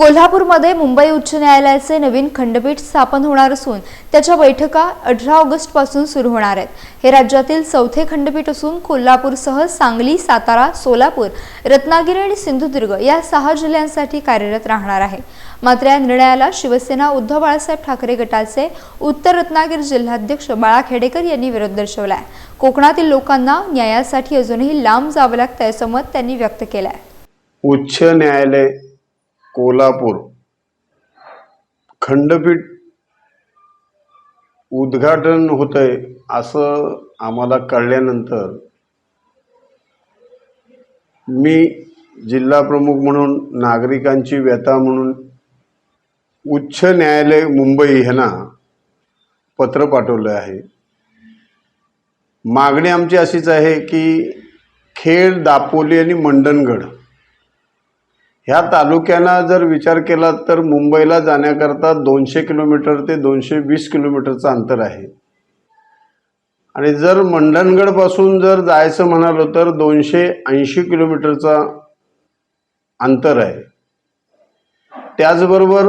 कोल्हापूरमध्ये मुंबई उच्च न्यायालयाचे नवीन खंडपीठ स्थापन होणार असून त्याच्या बैठका अठरा ऑगस्टपासून सुरू होणार आहेत. हे राज्यातील चौथे खंडपीठ असून कोल्हापूरसह सांगली सातारा सोलापूर रत्नागिरी आणि सिंधुदुर्ग या सहा जिल्ह्यांसाठी कार्यरत राहणार आहे. मात्र या निर्णयाला शिवसेना उद्धव बाळासाहेब ठाकरे गटाचे उत्तर रत्नागिरी जिल्हाध्यक्ष बाळा खेडेकर यांनी विरोध दर्शवलाय कोकणातील लोकांना न्यायासाठी अजूनही लांब जावं लागतं असं मत त्यांनी व्यक्त केलंय. उच्च न्यायालय कोल्हापूर. खंडपीठ उद्घाटन होतंय असं आम्हाला कळल्यानंतर मी जिल्हा प्रमुख म्हणून नागरिकांची व्यथा म्हणून उच्च न्यायालय मुंबई ह्यांना पत्र पाठवलं आहे. मागणी आमची अशीच आहे की खेड दापोली आणि मंडणगड ह्या तालुक्यांना जर विचार केला तर मुंबईला जाण्याकरता दोनशे किलोमीटर ते दोनशे वीस किलोमीटरचं अंतर आहे. आणि जर मंडणगडपासून जर जायचं म्हणालो तर दोनशे ऐंशी किलोमीटरचा अंतर आहे. त्याचबरोबर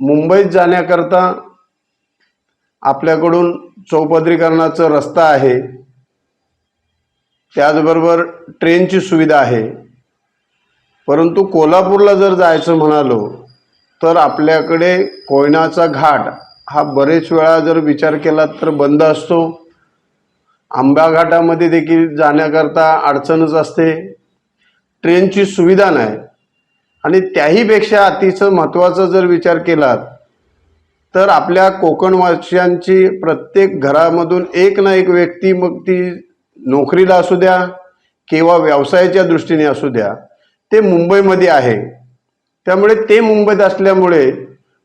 मुंबईत जाण्याकरता आपल्याकडून चौपदरीकरणाचा रस्ता आहे. त्याचबरोबर ट्रेनची सुविधा आहे. परंतु कोल्हापूरला जर जायचं म्हणालो तर आपल्याकडे कोयनाचा घाट हा बरेच वेळा जर विचार केला तर बंद असतो. आंबा घाटामध्ये देखील जाण्याकरता अडचणच असते. ट्रेनची सुविधा नाही. आणि त्याहीपेक्षा अतिशय महत्त्वाचा जर विचार केला तर आपल्या कोकणवासियांची प्रत्येक घरामधून एक ना एक व्यक्ती मग ती नोकरीला असू द्या किंवा व्यवसायाच्या दृष्टीने असू द्या ते मुंबईमध्ये आहे. त्यामुळे ते मुंबईत असल्यामुळे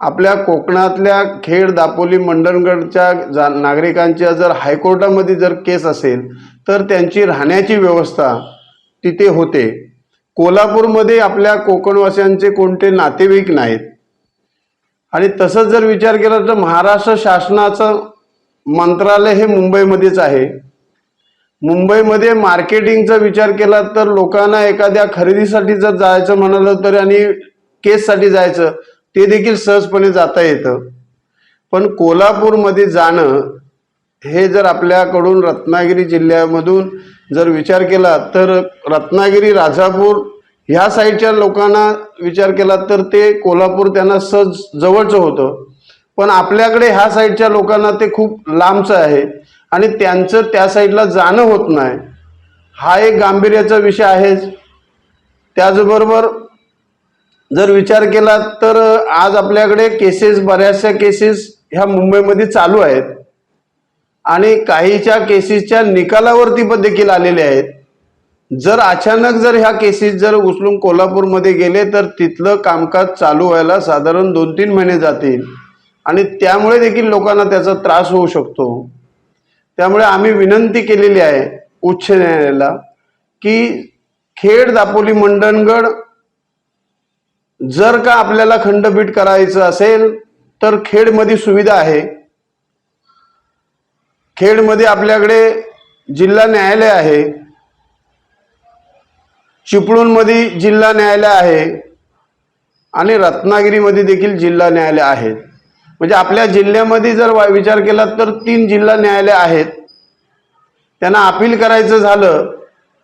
आपल्या कोकणातल्या खेड दापोली मंडणगडच्या जा नागरिकांच्या जर हायकोर्टामध्ये जर केस असेल तर त्यांची राहण्याची व्यवस्था तिथे होते. कोल्हापूरमध्ये आपल्या कोकणवासियांचे कोणते नातेवाईक नाहीत. आणि तसंच जर विचार केला तर महाराष्ट्र शासनाचं मंत्रालय हे मुंबईमध्येच आहे. मुंबईमध्ये मार्केटिंगचा विचार केला तर लोकांना एखाद्या खरेदीसाठी जर जायचं म्हणालं तर आणि केससाठी जायचं ते देखील सहजपणे जाता येतं. पण कोल्हापूरमध्ये जाणं हे जर आपल्याकडून रत्नागिरी जिल्ह्यामधून जर विचार केला तर रत्नागिरी राजापूर ह्या साईडच्या लोकांना विचार केला तर ते कोल्हापूर त्यांना सहज जवळचं होतं. पण आपल्याकडे ह्या साईडच्या लोकांना ते खूप लांबचं आहे. आणि त्यांचं त्या साईडला जाणं होत नाही. हा एक गांभीर्याचा विषय आहेच. त्याचबरोबर जर विचार केला तर आज आपल्याकडे केसेस बऱ्याचशा केसेस ह्या मुंबईमध्ये चालू आहेत. आणि काहीच्या केसेसच्या निकालावरती पण देखील आलेले आहेत. जर अचानक जर ह्या केसेस जर उचलून कोल्हापूरमध्ये गेले तर तिथलं कामकाज चालू व्हायला साधारण दोन तीन महिने जातील. आणि त्यामुळे देखील लोकांना त्याचा त्रास होऊ शकतो. त्यामुळे आम्ही विनंती केलेली आहे उच्च न्यायालयाला की खेड दापोली मंडणगड जर का आपल्याला खंडपीठ करायचं असेल तर खेडमध्ये सुविधा आहे. खेडमध्ये आपल्याकडे जिल्हा न्यायालय आहे. चिपळूणमध्ये जिल्हा न्यायालय आहे. आणि रत्नागिरीमध्ये देखील जिल्हा न्यायालय आहेत म्हणजे आपल्या जिल्ह्यामध्ये जर विचार केला तर तीन जिल्हा न्यायालय आहेत. त्यांना अपील करायचं झालं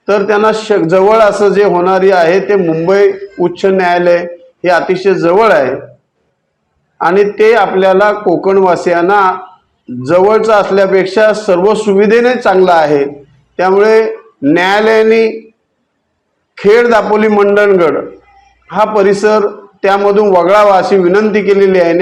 तर त्यांना श जवळ असं जे होणारी आहे ते मुंबई उच्च न्यायालय हे अतिशय जवळ आहे. आणि ते आपल्याला कोकणवासियांना जवळचं असल्यापेक्षा सर्व सुविधेने चांगलं आहे. त्यामुळे न्यायालयाने खेड दापोली मंडणगड हा परिसर त्यामधून वगळावा अशी विनंती केलेली आहे.